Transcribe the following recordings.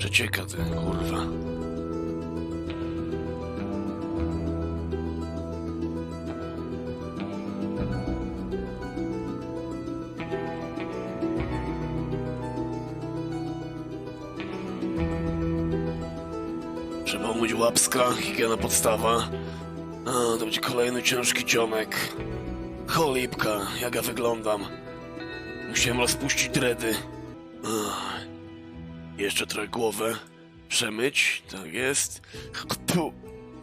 Przecieka ten kurwa. Trzeba umyć łapska, higiena podstawa. A, to będzie kolejny ciężki cionek. Cholipka, jak ja wyglądam. Musiałem rozpuścić dredy. Ach. Jeszcze trochę głowę przemyć, tak jest.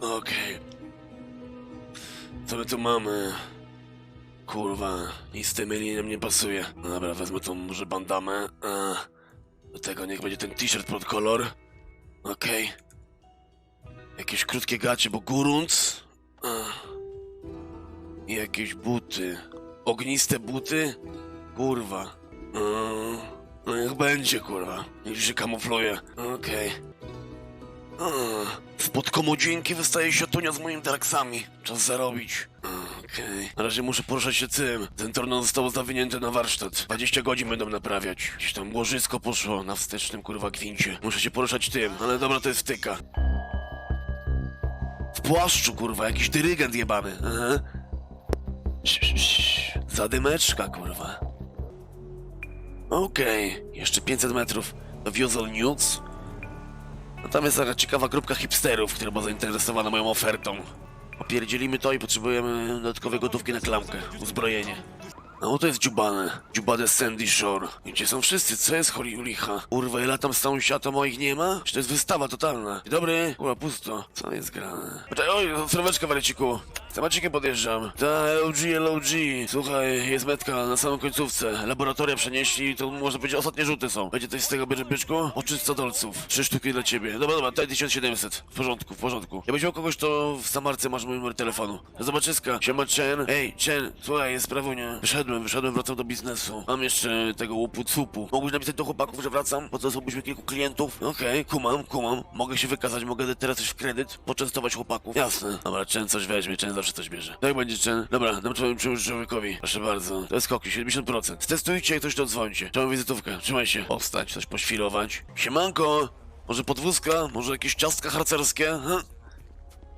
Okej. Co my tu mamy? Kurwa, nic z tym liniem nie pasuje. No dobra, wezmę tą może bandamę. A, do tego niech będzie ten t-shirt pod kolor. Okej. Jakieś krótkie gacie, bo górunc. Ach. I jakieś buty. Ogniste buty? Kurwa. Mm, No niech będzie, kurwa. Niech się kamufluje. Okej. Ach, Spod komodzinki wystaje siatunia z moimi draksami. Czas zarobić. Okej. Na razie muszę poruszać się tym. Ten tornado został zawinięty na warsztat. 20 godzin będą naprawiać. Gdzieś tam łożysko poszło na wstecznym kurwa gwincie. Muszę się poruszać tym, ale dobra, to jest wtyka. W płaszczu, kurwa, jakiś dyrygent jebany. Aha. Zadymeczka, kurwa. Okej, jeszcze 500 metrów do Wiozol News. No tam jest taka ciekawa grupka hipsterów, która była zainteresowana moją ofertą. Opierdzielimy to i potrzebujemy dodatkowej gotówki na klamkę, uzbrojenie. No to jest dziubane. Dziubane Sandy Shore. Gdzie są wszyscy? Co jest choli licha? Kurwa, ja tam z całą siatą moich nie ma? Czy to jest wystawa totalna? Dzień dobry. Kurwa, pusto. Co jest grane? Poczekaj, oj, sroweczka waleciku. Z temacikiem podjeżdżam. Ta, LOG, LOG. Słuchaj, jest metka na samym końcówce. Laboratoria przenieśli, to można powiedzieć ostatnie rzuty są. Będzie coś z tego, bierze byczku? Oczysta dolców. Trzy sztuki dla ciebie. Dobra, dobra, daj 1700. W porządku, w porządku. Jakbyś miał kogoś, to w Samarce masz mój numer telefonu. Zobaczyska. Siema, Chen. Ej, Chen, słuchaj, jest sprawunia. Wyszedłem, wyszedłem, wracam do biznesu. Mam jeszcze tego łupu cupu. Mógłbyś napisać do chłopaków, że wracam? Po co zrobiliśmy kilku klientów? Okej, kumam, kumam. Mogę się wykazać, mogę teraz coś w kredyt, poczęstować chłopaków. Jasne. Dobra, Chen coś weźmie, Chen zawsze coś bierze. Tak będzie, Chen. Dobra, dam twoim człowiekowi. Proszę bardzo. To jest koki, 70%. Stestujcie, jak ktoś to dzwońcie. Trzeba wizytówkę. Trzymaj się. Powstać, coś poświrować. Siemanko! Może podwózka? Może jakieś ciastka harcerskie? Hm?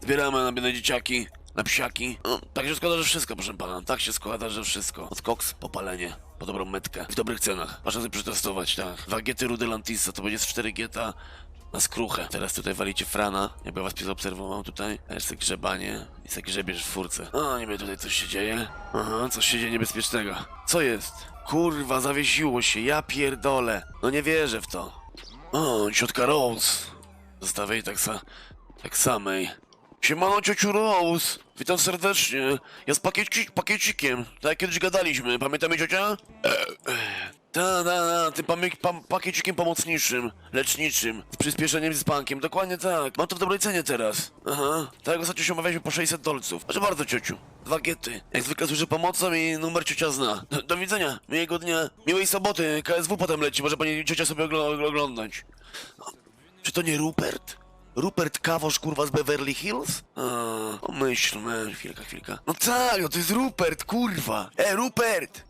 Zbieramy na biedne dzieciaki, na psiaki. No, tak się składa, że wszystko, proszę pana. Tak się składa, że wszystko. Od koks, popalenie, po dobrą metkę. W dobrych cenach. Masz sobie przetestować, tak. Dwa giety Rudy Lantisa, to będzie z 4 gieta na skruchę. Teraz tutaj walicie frana, jakby was pies obserwował tutaj. Też sobie grzebanie i sobie grzebiesz w furce. O, niby tutaj coś się dzieje. Aha, coś się dzieje niebezpiecznego. Co jest? Kurwa, zawiesiło się, ja pierdolę. No nie wierzę w to. O, ciotka Rose. Zostawię jej tak, sa tak samej. Siemano ciociu Rose, witam serdecznie. Ja z pakieci pakiecikiem, tak jak kiedyś gadaliśmy, pamiętamy ciocia? E, e, Ta, ta, ta, tym pamię- pam- pakiecikiem pomocniczym, leczniczym, z przyspieszeniem z bankiem, dokładnie tak. Mam to w dobrej cenie teraz. Aha, tak ostatnio się umawialiśmy po 600 dolców. Proszę bardzo ciociu, dwa giety. Jak zwykle słyszę pomocą i numer ciocia zna. Do, do widzenia, miłego dnia, miłej soboty, KSW potem leci, może pani ciocia sobie ogl- oglądać. Czy to nie Rupert? Rupert Kawosz, kurwa, z Beverly Hills? A, pomyślmy, chwilka, chwilka. No tak, no to jest Rupert, kurwa! E, Rupert!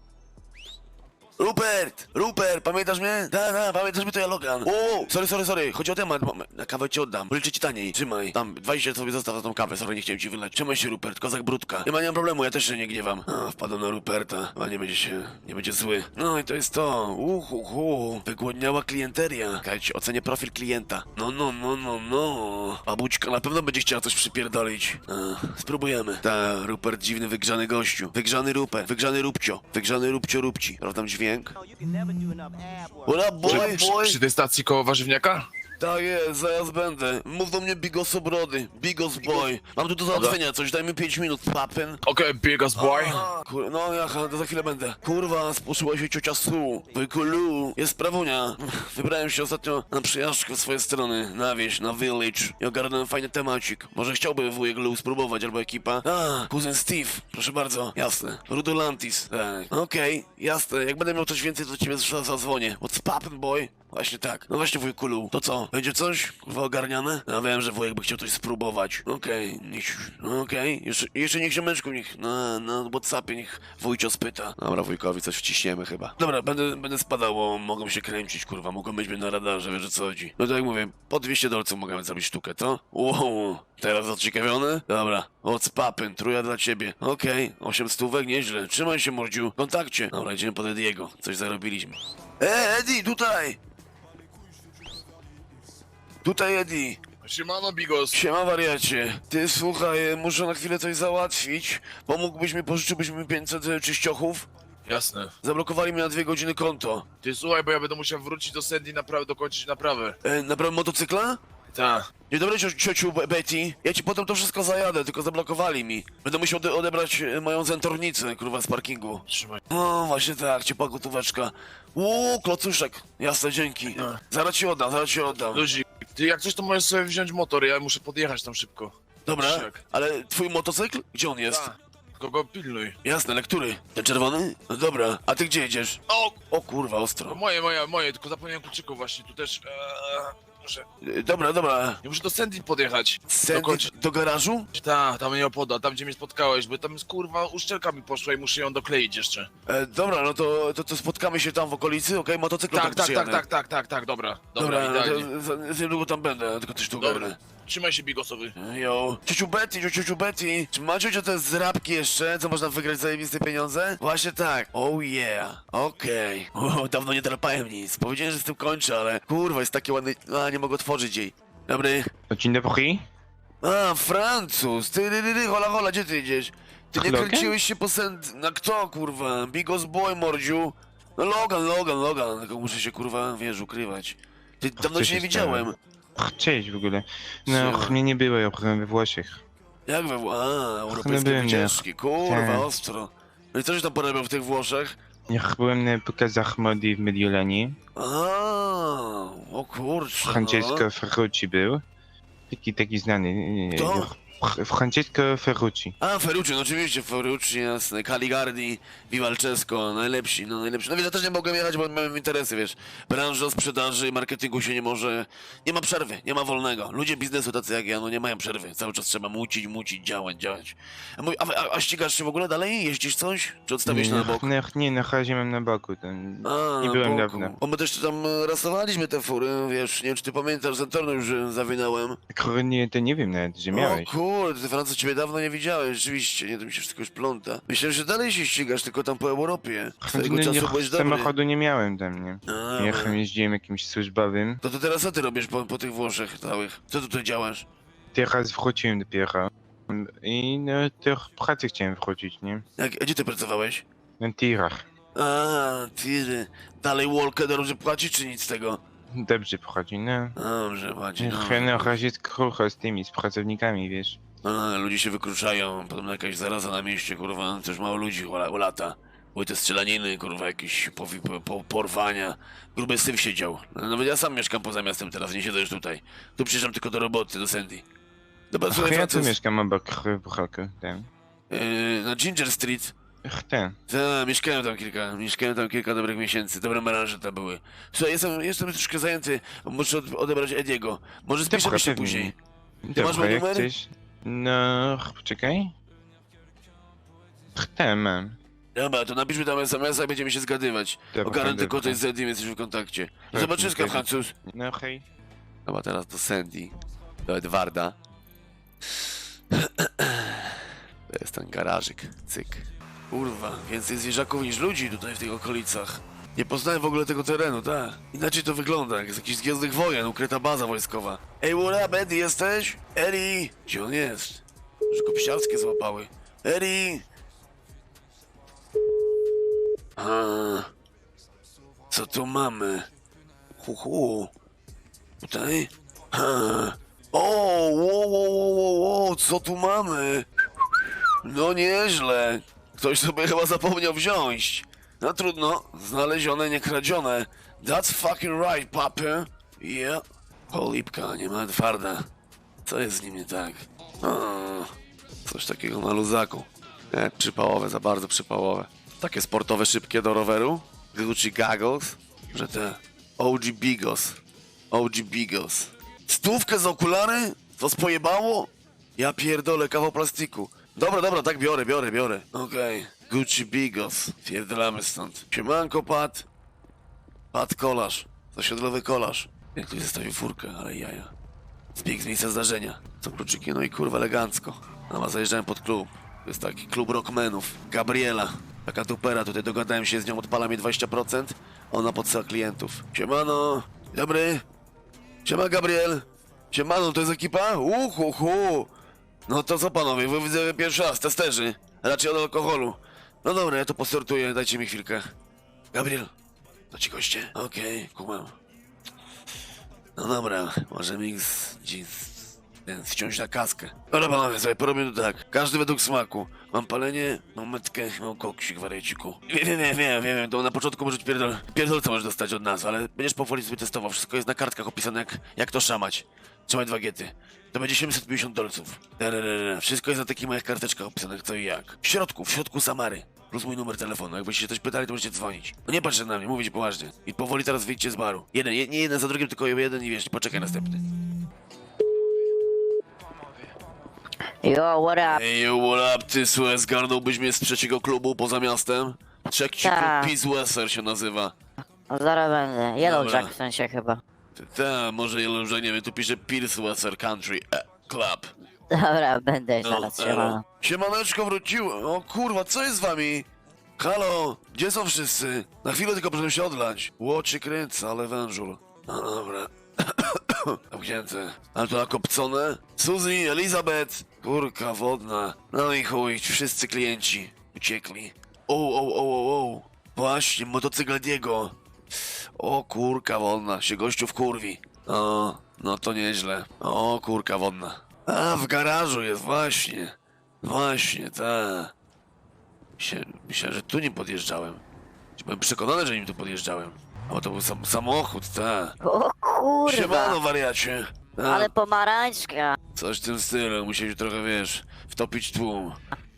Rupert! Rupert, pamiętasz mnie? Da, da, pamiętasz mnie, to ja Logan. O, sorry, sorry, sorry, chodzi o temat, bo na kawę ci oddam. Policzę ci taniej, trzymaj. Tam, 20 sobie zostaw za tą kawę, sorry, nie chciałem ci wylać. Trzymaj się, Rupert, kozak brudka. Nie ma, nie ma problemu, ja też się nie gniewam. A, wpadłem na Ruperta, chyba nie będzie się, nie będzie zły. No i to jest to, uhu, hu, wygłodniała klienteria. Kajcie, ocenię profil klienta. No, no, no, no, no. Babućka na pewno będzie chciała coś przypierdolić. A, spróbujemy. Ta, Rupert dziwny, wygrzany gościu. Wygrzany Rupert, wygrzany Rupcio, wygrzany Rupcio Rupci. Prawda dźwięk? What up, boy, przy, przy tej stacji koło warzywniaka? Tak jest, zaraz będę. Mów do mnie Bigos Obrody, Bigos Boy. Mam tu do załatwienia coś, daj mi 5 minut, papyn. Okej, Bigas boy. Kur... No jaha, to za chwilę będę. Kurwa, spuszyła się ciocia Su. Wykulu. Jest sprawunia. Wybrałem się ostatnio na przyjażdżkę w swoje strony, na wieś, na village. I ogarnąłem fajny temacik. Może chciałby wujek Lu spróbować, albo ekipa. A, kuzyn Steve, proszę bardzo. Jasne. Rudolantis. Tak. Okej, jasne. Jak będę miał coś więcej, to ciebie zadzwonię. What's poppin', boy? Właśnie tak. No właśnie, wujku Lu. To co? Będzie coś? Kurwa ogarniane? Ja wiem, że wujek by chciał coś spróbować. Okej, niech... Okej. Jeszcze, jeszcze niech ziomeczku niech na, na Whatsappie niech wujcio spyta. Dobra, wujkowi coś wciśniemy chyba. Dobra, będę, będę spadał, bo mogą się kręcić, kurwa. Mogą być mnie na radarze, wiesz o co chodzi. No tak jak mówię, po 200 dolców mogę zrobić sztukę, to? Wow, teraz zaciekawiony? Dobra. Whatsappem, truja dla ciebie. Okej, 8 stówek, nieźle. Trzymaj się, mordziu. W kontakcie. Dobra, idziemy pod Ediego. Coś zarobiliśmy. E, Edi, tutaj! Tutaj Eddie. Siemano, Bigos. Siema wariacie. Ty słuchaj, muszę na chwilę coś załatwić. Pomógłbyś mi, pożyczyłbyś mi 500 czyściochów? Jasne. Zablokowali mi na dwie godziny konto. Ty słuchaj, bo ja będę musiał wrócić do Sandy naprawę, dokończyć naprawę. E, naprawę motocykla? Tak. Dobra, cio ciociu Be- Betty. Ja ci potem to wszystko zajadę, tylko zablokowali mi. Będę musiał ode odebrać e, moją zentornicę, kurwa, z parkingu. Trzymaj. O, właśnie tak, ciepła gotóweczka. Uuu, klocuszek. Jasne, dzięki. No. Zaraz ci oddam, zaraz ci oddam. Luzik, ty jak coś to możesz sobie wziąć motor, ja muszę podjechać tam szybko. Dobra, ale twój motocykl? Gdzie on jest? Tak. Kogo pilnuj. Jasne, ale który? Ten czerwony? No dobra, a ty gdzie jedziesz? O, O kurwa, ostro. moje, moje, moje, tylko zapomniałem kluczyków właśnie, tu też. Eee, Y, Dobra, dobra. Ja muszę do Sandy podjechać. Sandy, do garażu? Tak, tam mnie opoda, tam gdzie mnie spotkałeś, bo tam jest kurwa uszczelka mi poszła i muszę ją dokleić jeszcze. E, dobra, no to, to, to spotkamy się tam w okolicy, okej? Motocyklem Tak, tak, tak, tak, tak, tak, tak, dobra. Dobra, Dobra, idealnie. to za, za niedługo tam będę, tylko też tu Dobra. ogarnę. Trzymaj się, Bigosowy. Yo. Ciociu Betty, ciociu, ciociu Betty, czy ma ciocia te zrabki jeszcze, co można wygrać za zajebiste pieniądze? Właśnie tak. Oh yeah. Okej. Okay. Dawno nie drapałem nic. Powiedziałem, że z tym kończę, ale kurwa, jest takie ładne... A, nie mogę otworzyć jej. Dobry. Dzień dobry. A, Francuz, ty, ty, ty, ty, hola, hola, gdzie ty idziesz? Ty nie Logan? kręciłeś się po send... Na kto, kurwa? Bigos Boy, mordziu? No Logan, Logan, Logan, tylko muszę się, kurwa, wiesz, ukrywać. Ty, dawno cię nie widziałem. Cześć w ogóle. No, ch, mnie nie było, ja byłem we Włoszech. Jak we... Wł- A, europejskie byłem, nie. wycieczki, kurwa, Tak. ostro. No i co się tam porabiał w tych Włoszech? Ja byłem na pokazach mody w Mediolanie. A, o kurczę, no. Francesco Ferrucci był. Taki, taki znany. nie, nie, Kto? Francesco Ferrucci. A, Ferrucci, no oczywiście, Ferrucci, jasne, Caligardi, Vivalcesco, najlepsi, no najlepsi. No więc ja też nie mogłem jechać, bo miałem interesy, wiesz. Branża sprzedaży i marketingu się nie może... Nie ma przerwy, nie ma wolnego. Ludzie biznesu tacy jak ja, no nie mają przerwy. Cały czas trzeba mucić, mucić, działać, działać. A, mój, a, a, a ścigasz się w ogóle dalej? Jeździsz coś? Czy odstawiłeś na bok? Nie, nie, na razie mam na boku. Ten... A, nie na byłem boku. dawno. Bo my też tam e, rasowaliśmy te fury, wiesz, nie wiem czy ty pamiętasz, Zentorno już e, zawinąłem. Kurde, nie, to nie wiem nawet, że miałeś. O kurde, ty Franco, ciebie dawno nie widziałem, rzeczywiście, nie, to mi się wszystko już pląta. Myślałem, że dalej się ścigasz, tylko tam po Europie. Z tego No, czasu byłeś dobry. samochodu nie miałem tam, nie. A, Jechałem, jeździłem jakimś służbowym. To, to teraz co ty robisz po, po tych Włoszech całych? Co tu tutaj działasz? Teraz wróciłem dopiero. I no, w pracy chciałem wrócić, nie? Jak, gdzie ty pracowałeś? Na tirach. A, tiry. Dalej Walker dobrze płaci, czy nic z tego? Dobrze pochodzi, no. Dobrze płaci, no. Na razie jest krucho z tymi, z pracownikami, wiesz. A, ludzie się wykruczają, potem jakaś zaraza na mieście, kurwa, też mało ludzi ula- lata. Były te strzelaniny, kurwa, jakieś powi- po, po, porwania. Gruby syf siedział. No, Nawet ja sam mieszkam poza miastem teraz, nie siedzę już tutaj. Tu przyjeżdżam tylko do roboty, do Sandy. Dobra, Ach, słuchaj, ja tu Francuz, mieszkam obok Buchaku, tam. yy, na Ginger Street. Ten. Ta, mieszkałem tam kilka, mieszkałem tam kilka dobrych miesięcy, dobre melanże tam były. Słuchaj, jestem, jestem troszkę zajęty, muszę od, odebrać Ediego. Może spiszemy Dobra, się pewnie. później. Ty masz Dobra, mój jak numer? chcesz. No, ch, ten mam. Dobra, to napiszmy tam SMS-a i będziemy się zgadywać. Dobra, Ogarnę tylko dobra. coś z Edim, jesteśmy w kontakcie. Do Pewnie, zobaczyska, pewnie. Francuz. No hej. Dobra, teraz do Sandy. Do Edwarda. To jest ten garażyk. Cyk. Kurwa, więcej zwierzaków niż ludzi tutaj w tych okolicach. Nie poznałem w ogóle tego terenu, tak? Inaczej to wygląda, jak z jakichś Gwiezdnych Wojen, ukryta baza wojskowa. Ej, what up, Eddie, jesteś? Eddie! Gdzie on jest? Że go złapały. Eddie! A, co tu mamy? Hu, hu. Tutaj? Ha. O, wo, wo, wo, wo, wo, co tu mamy? No nieźle. Ktoś sobie chyba zapomniał wziąć. No trudno, znalezione, nie kradzione. That's fucking right, papy. Yeah. Polipka, nie ma twarda. Co jest z nim nie tak? Coś takiego na luzaku. Nie, przypałowe, za bardzo przypałowe. Takie sportowe, szybkie do roweru. Gucci goggles. Że te OG Bigos. OG Bigos. Stówkę za okulary? To spojebało? Ja pierdolę, kawał plastiku. Dobra, dobra, tak biorę, biorę, biorę. Okej. Gucci Bigos. Pierdolamy stąd. Siemanko, Pat. Pat kolarz. Zasiedlowy kolarz. Jak tu zostawił furkę, ale jaja. Zbieg z miejsca zdarzenia. Są kluczyki, no i kurwa elegancko. A zajeżdżałem pod klub. To jest taki klub rockmenów. Gabriela. Taka dupera, tutaj dogadałem się z nią, odpala mi 20%. Ona podsyła klientów. Siemano. Dobry. Siema Gabriel. Siemano, to jest ekipa? Uhu, hu. No to co panowie, wy widzę pierwszy raz, testerzy. Raczej od alkoholu. No dobra, ja to posortuję, dajcie mi chwilkę. Gabriel. To ci goście? Okej, kumam. No dobra, możemy ich z, ten, wciąć na kaskę. Dobra panowie, sobie porobimy to tak. Każdy według smaku. Mam palenie, mam metkę, mam koksik w areciku. Wiem, wiem, wiem, wiem, wiem, to na początku może pierdol, pierdolce możesz dostać od nas, ale będziesz powoli sobie testował. Wszystko jest na kartkach opisane, jak, jak to szamać. Trzymaj dwa giety. To będzie 750 dolców. Tererere. Wszystko jest na takich moich karteczkach opisane, co i jak. W środku, w środku Samary. Plus mój numer telefonu. Jakbyście się coś pytali, to możecie dzwonić. No nie patrzcie na mnie, mówię ci poważnie. I powoli teraz wyjdźcie z baru. Jeden, je, nie jeden za drugim, tylko jeden i wiesz, poczekaj następny. Yo, what up? Ej, yo, what up, ty słuchaj, zgarnąłbyś mnie z trzeciego klubu poza miastem? Trzeci Tak. klub Peace Wesser się nazywa. No zaraz będę. Yellow Dobra. Jack w sensie chyba. Ta, może Jelon, że nie wiem, tu pisze Pierce Wesser Country e, Club. Dobra, będę No, zaraz, elo. siemano. Siemaneczko wróciłem. O kurwa, co jest z wami? Halo, gdzie są wszyscy? Na chwilę tylko proszę się odlać. Łoczy kręca, ale wężul. No dobra. Zamknięte. A to nakopcone? Suzy, Elizabeth. Kurka wodna. No i chuj, wszyscy klienci uciekli. O, o, o, o, o. Właśnie, motocykl Diego. O, kurka wodna, się gościu w kurwi. O, no to nieźle. O, kurka wodna. A, w garażu jest, właśnie. Właśnie. Myślę, myślałem, że tu nie podjeżdżałem. Byłem przekonany, że nim tu podjeżdżałem. O, to był sam, samochód, tak. O kurwa! Siemano, wariacie. A, Ale pomarańczka! Coś w tym stylu, musieli trochę, wiesz, wtopić tłum.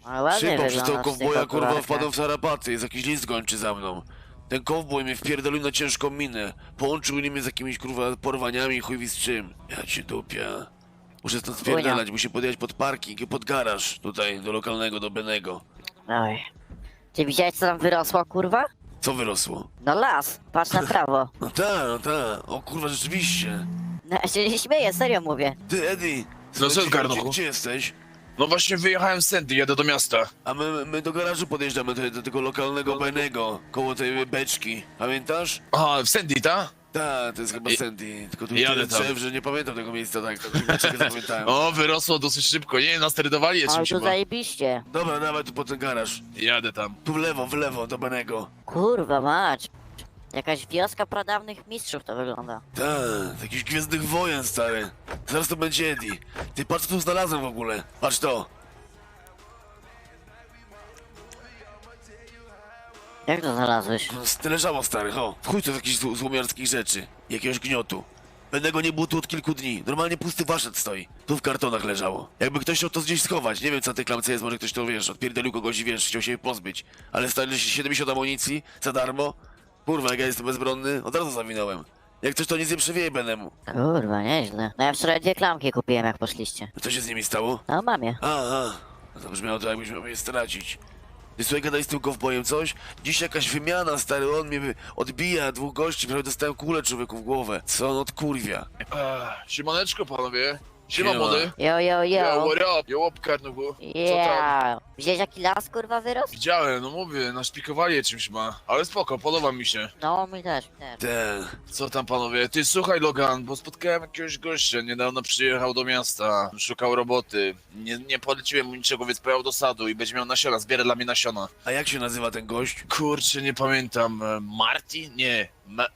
Ale ładnie Szybko przez wygląda tego w tych kowboja, kurwa, okularkach. wpadłem w tarapaty. Jest jakiś list gończy za mną. Ten kowboj mnie wpierdolił na ciężką minę. Połączył mnie z jakimiś, kurwa, porwaniami i chuj wie z czym. Ja ci dupia. Muszę stąd spierdalać, muszę podjechać pod parking i pod garaż. Tutaj, do lokalnego, do Benego. Oj. Ty widziałeś co tam wyrosło, kurwa? Co wyrosło? No las, patrz na prawo. No tak, no tak. O kurwa, rzeczywiście. No ja się nie śmieję, serio mówię. Ty, Eddie. No co, gdzie, Garnuchu? gdzie jesteś? No właśnie wyjechałem z Sandy, jadę do miasta. A my, my do garażu podjeżdżamy, do, do tego lokalnego Benego, koło tej beczki. Pamiętasz? Aha, w Sandy, ta? Tak, to jest chyba I- Sandy. Tylko tu jadę tyle tam. drzew, że nie pamiętam tego miejsca tak. Dlaczego zapamiętałem? O, wyrosło dosyć szybko, nie? Nasterydowali je Ale czymś chyba. zajebiście. Dobra, dawaj tu po ten garaż. Jadę tam. Tu w lewo, w lewo, do Benego. Kurwa mać. Jakaś wioska pradawnych mistrzów to wygląda. Tak, z jakichś gwiezdnych wojen, stary. Zaraz to będzie Eddie. Ty patrz, co tu znalazłem w ogóle. Patrz to. Jak to znalazłeś? No, leżało, stary, ho. W chuj to z jakichś zł- złomiarskich rzeczy. Jakiegoś gniotu. Benego nie było tu od kilku dni. Normalnie pusty waszet stoi. Tu w kartonach leżało. Jakby ktoś chciał to gdzieś schować. Nie wiem, co na tej klamce jest. Może ktoś to, wiesz, odpierdolił kogoś i, wiesz, chciał się jej pozbyć. Ale stary, 70 amunicji, za darmo. Kurwa, jak ja jestem bezbronny, od razu zawinąłem. Jak coś to nic nie przewieje Benemu. Kurwa, nieźle. No ja wczoraj dwie klamki kupiłem jak poszliście. Co się z nimi stało? No mam je. Aha, no to brzmiało to, jakbyś miał je stracić. Ty słuchaj, gadaj z tym kowbojem coś? Dziś jakaś wymiana, stary, on mnie odbija, dwóch gości, prawie dostałem kulę człowieku w głowę. Co on odkurwia? Ech, siemaneczko, panowie. Siema, Siema. młody. Yo, yo, Yo, yo. what up? Yo, up, karnuchu. Co tam? Yeah. Widziałeś jaki las kurwa wyrósł? Widziałem, no mówię, naszpikowali je czymś ma. Ale spoko, podoba mi się. No mi też, mi też. Ten, Co tam panowie? Ty słuchaj Logan, bo spotkałem jakiegoś gościa, niedawno przyjechał do miasta, szukał roboty. Nie, nie poleciłem mu niczego, więc pojechał do sadu i będzie miał nasiona, zbiera dla mnie nasiona. a jak się nazywa ten gość? Kurczę, nie pamiętam. e, Marty? Nie. Ma...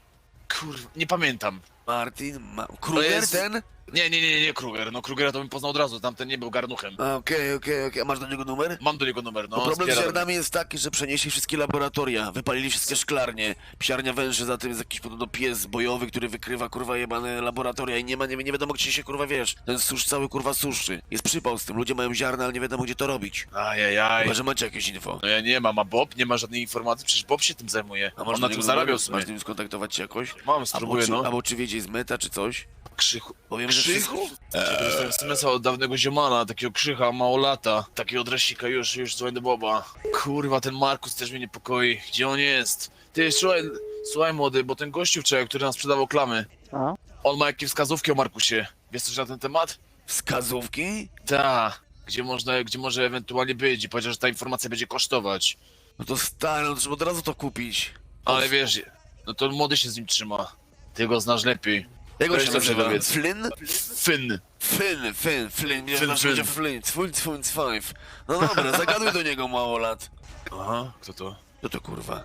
Kurwa, nie pamiętam. Martin, ma... Kruger jest- ten? Nie, nie, nie, nie, Kruger. No Krugera to bym poznał od razu, tamten nie był garnuchem. A, Okej, okej, okej. A masz do niego numer? Mam do niego numer, no. Problem z zbieram. ziarnami jest taki, że przenieśli wszystkie laboratoria, wypalili wszystkie szklarnie, psiarnia węży, za tym jest jakiś podobno pies bojowy, który wykrywa kurwa jebane laboratoria i nie ma, nie, nie wiadomo gdzie się kurwa wiesz, ten susz cały kurwa suszy. Jest przypał z tym, ludzie mają ziarna, ale nie wiadomo gdzie to robić. Ajajaj. Chyba, że macie jakieś info. No ja nie mam, a Bob nie ma żadnej informacji, przecież Bob się tym zajmuje. A On na tym zarabiał numer? sobie. Masz z nim skontaktować się jakoś? Mam, Albo spróbuję, czy, no. albo czy wiedzie z meta, czy coś? Krzychu. Powiem, że Krzychu? wszystko... Eee. Dostałem smsa od dawnego ziomala, takiego krzycha, mało lata. Takiego dresika, już, już dzwoń do Boba. Kurwa, ten Markus też mnie niepokoi. Gdzie on jest? Ty, słuchaj, słuchaj młody, bo ten gościu wczoraj, który nam sprzedawał klamy, O? on ma jakieś wskazówki o Markusie. Wiesz coś na ten temat? Wskazówki? Ta. Gdzie można, gdzie może ewentualnie być i powiedział, że ta informacja będzie kosztować. No to stary, no trzeba od razu to kupić. Ale wiesz, no to młody się z nim trzyma. Ty go znasz lepiej. Jak on się nazywa? Flynn? Fyn. Flynn, Flynn, Flynn, nie Flynn, zawsze będzie Flynn. Flynn, Flynn, Flynn, Five. No dobra, zagaduj do niego mało lat. Aha, kto to? No to kurwa.